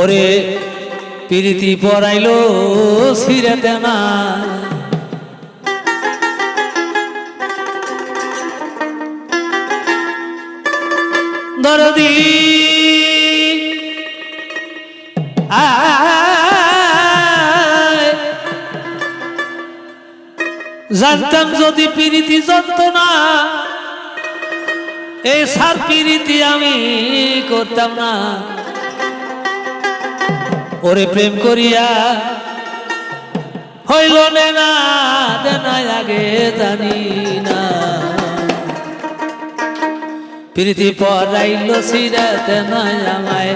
ওরে প্রীতি পড়াইলো সিরাতে না দরদি জানতাম যদি প্রীতি না এই সার প্রীতি আমি করতাম না। ওরে প্রেম করিয়া হইল নে জানি না। প্রীতি পড়াইল সিরাতে আমায়।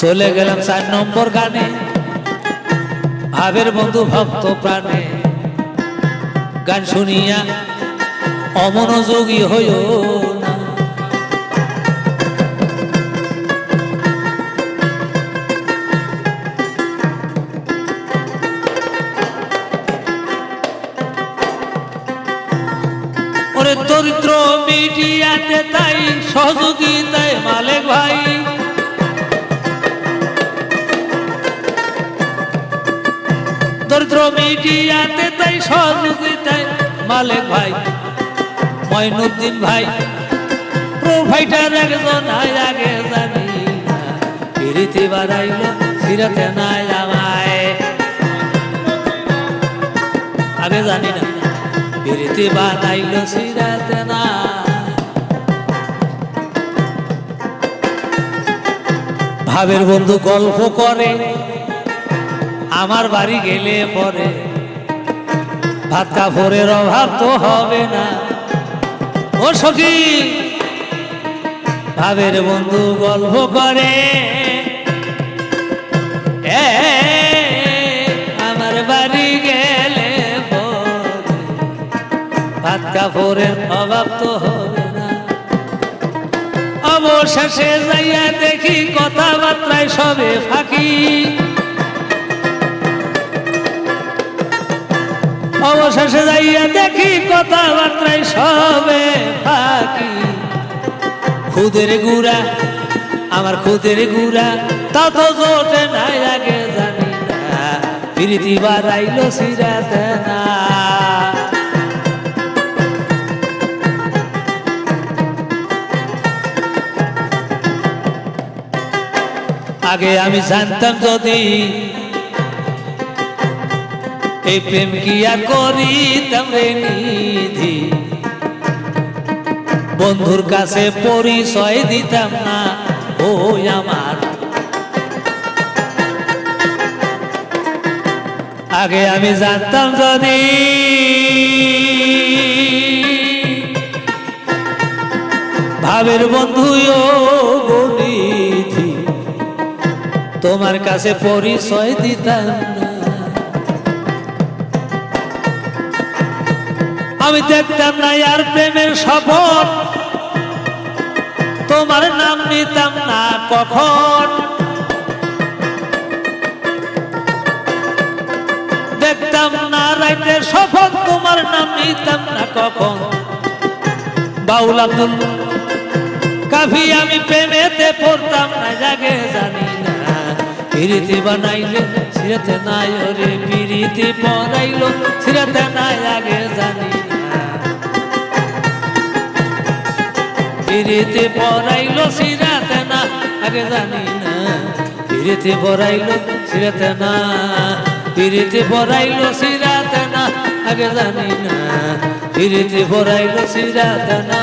চলে গেলাম চার নম্বর গানে, ভাবের বন্ধু ভক্ত প্রাণে। গান শুনিয়া অমনোযোগী হইও না। ওরে দরিদ্র মিডিয়াতে তাই সহযোগিতায় মালিক ভাই। দরিদ্র মিডিয়াতে তাই সহযোগিতায় মালিক ভাই। ময়নুদ্দিন ভাই। প্রোভাইডার একজন আগে জানি না। পিরিতি বাড়াইল ফিরাতে নাই আমায়। আগে জানি না। পিরিতি বানাইল সিরাতে না ভাবের বন্ধু গল্প করে, আমার বাড়ি গেলে পরে। ভাত কাপড়ের অভাব তো হবে না। সখী। ভাবের বন্ধু গল্প করে। আমার বাড়ি গেলে ভাত কাপড়ের অভাব তো হবে না। অবশেষে যাইয়া দেখি কথাবার্তায় সবে ফাঁকি। অবশেষে যাইয়া দেখি কথাবার্তায় সবে ফাঁকি। খুদের গুড়া, আমার খুদের গুড়া, তা তো জোটে নাই আগে জানি না। প্রীতি বাড়াইল সিরাতে না। আগে আমি জানতাম যদি এই প্রেম কি আর করিতাম রে নিধি? বন্ধুর কাছে পরিচয় দিতাম না, ও আমার। আগে আমি জানতাম যদি ভাবের বন্ধু বনিধি, তোমার কাছে পরিচয় দিতাম না। আমি দেখতাম না আর প্রেমের শপথ। তোমার নাম নিতাম না কখন। দেখতাম না রাইতে শপথ, তোমার নাম নিতাম না কখন। বাউল আব্দুল কাফি আমি প্রেমেতে পড়তাম না, জাগে জানি না। পিরিতি বানাইলে, সিরাতে নাই ওরে পিরিতি পড়াইলো, সিরাতে নাই, আগে জানি না পড়াইল সিরাতে না, আগে জানি না। পিরিতি পড়াইল সিরাতে না পিরিতি পড়াইল সিরাতে না, আগে জানি না। পিরিতি পড়াইল সিরাতে না।